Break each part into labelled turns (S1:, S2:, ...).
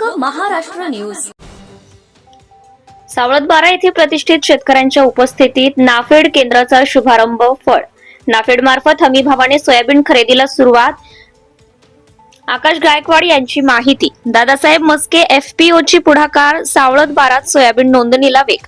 S1: लोक महाराष्ट्र न्यूज
S2: सावळतबारा येथे प्रतिष्ठित शेतकऱ्यांच्या उपस्थितीत नाफेड केंद्राचा शुभारंभ फळ. नाफेड मार्फत हमी भावाने सोयाबीन खरेदीला सुरुवात. आकाश गायकवाड यांची माहिती. दादासाहेब मस्के एफपीओ ची पुढाकार. सावळतबारात सोयाबीन नोंदणीला वेग.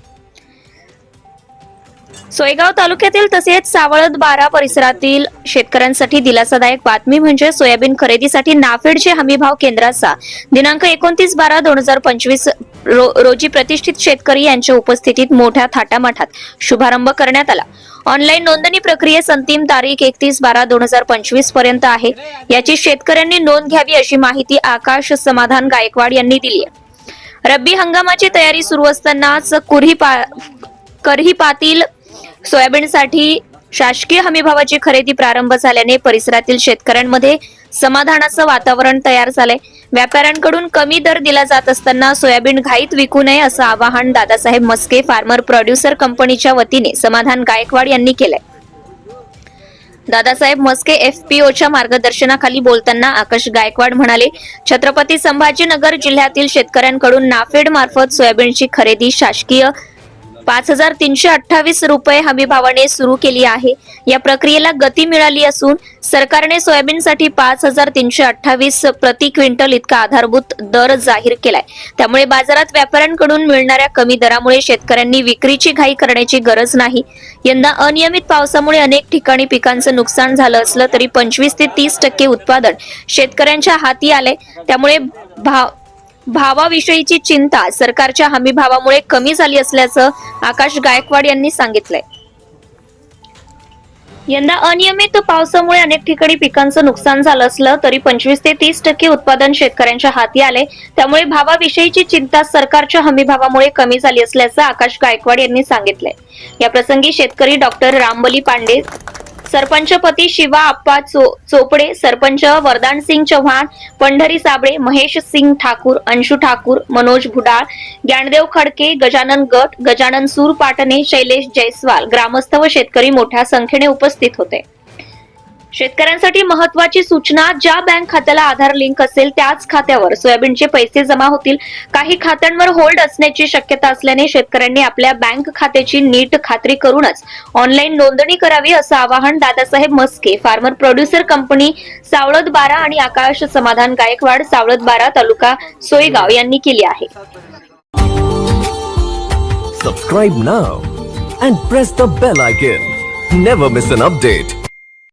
S2: सोयगाव तालुक्यातील तसेच सावळद बारा परिसरातील शेतकऱ्यांसाठी दिलासादायक बातमी म्हणजे सोयाबीन खरेदीसाठी नाफेडचे हमीभाव केंद्राचा. दिनांक एकोणतीस बारा दोन हजार पंचवीस रोजी प्रतिष्ठित शेतकरी यांच्या उपस्थितीत मोठ्या थाटामाठात शुभारंभ करण्यात आला. ऑनलाईन नोंदणी प्रक्रियेस अंतिम तारीख एकतीस बारा दोन हजार पंचवीसपर्यंत आहे. याची शेतकऱ्यांनी नोंद घ्यावी अशी माहिती आकाश समाधान गायकवाड यांनी दिली आहे रब्बी हंगामाची तयारी सुरू असतानाच कुर्ही पा करही सोयाबीनसाठी शासकीय हमीभावाची खरेदी प्रारंभ झाल्याने परिसरातील शेतकऱ्यांमध्ये समाधानाचं वातावरण तयार झालंय. व्यापाऱ्यांकडून कमी दर दिला जात असताना सोयाबीन घाईत विकू नये असं आवाहन दादासाहेब मस्के फार्मर प्रोड्युसर कंपनीच्या वतीने समाधान गायकवाड यांनी केलंय. दादासाहेब मस्के एफपीओच्या मार्गदर्शनाखाली बोलताना आकाश गायकवाड म्हणाले छत्रपती संभाजीनगर जिल्ह्यातील शेतकऱ्यांकडून नाफेड मार्फत सोयाबीनची खरेदी शासकीय पाच हजार तीनशे अठ्ठावीस रुपये हमी भावाने सुरू केली आहे. या प्रक्रियेला गती मिळाली असून सरकारने सोयाबीनसाठी पाच हजार तीनशे अठ्ठावीस प्रति क्विंटल इतका आधारभूत दर जाहीर केलाय. त्यामुळे बाजारात व्यापाऱ्यांकडून मिळणाऱ्या कमी दरामुळे शेतकऱ्यांनी विक्रीची घाई करण्याची गरज नाही. यंदा अनियमित पावसामुळे अनेक ठिकाणी पिकांचं नुकसान झालं असलं तरी पंचवीस ते तीस टक्के उत्पादन शेतकऱ्यांच्या हाती आले त्यामुळे भाव भावाविषयीची चिंता सरकारच्या हमी भावामुळे कमी झाली असल्याचं आकाश गायकवाड यांनी सांगितलंय. यंदा अनियमित पावसामुळे अनेक ठिकाणी पिकांचं नुकसान झालं असलं तरी पंचवीस ते तीस टक्के उत्पादन शेतकऱ्यांच्या हाती आले. त्यामुळे भावाविषयीची चिंता सरकारच्या हमी भावामुळे कमी झाली असल्याचं आकाश गायकवाड यांनी सांगितलंय. याप्रसंगी शेतकरी डॉक्टर रामबली पांडे सरपंचपती शिवा आप्पा चो चोपडे सरपंच वरदान सिंग चव्हाण पंढरी साबळे महेश सिंग ठाकूर अंशू ठाकूर मनोज भुडाळ ज्ञानदेव खडके गजानन गट गजानन सूर पाटणे शैलेश जयस्वाल ग्रामस्थ व शेतकरी मोठ्या संख्येने उपस्थित होते. शेतकऱ्यांसाठी महत्वाची सूचना ज्या बँक खात्याला आधार लिंक असेल त्याच खात्यावर. सोयाबीनचे पैसे जमा होतील. काही खात्यांवर होल्ड असण्याची शक्यता असल्याने शेतकऱ्यांनी आपल्या बँक खात्याची नीट खात्री करूनच ऑनलाईन नोंदणी करावी असं आवाहन Dadasaheb Maske farmer producer company Savalad बारा आणि आकाश समाधान गायकवाड सावळद बारा तालुका सोयगाव यांनी केली आहे.
S3: Subscribe now and press the bell icon never miss an update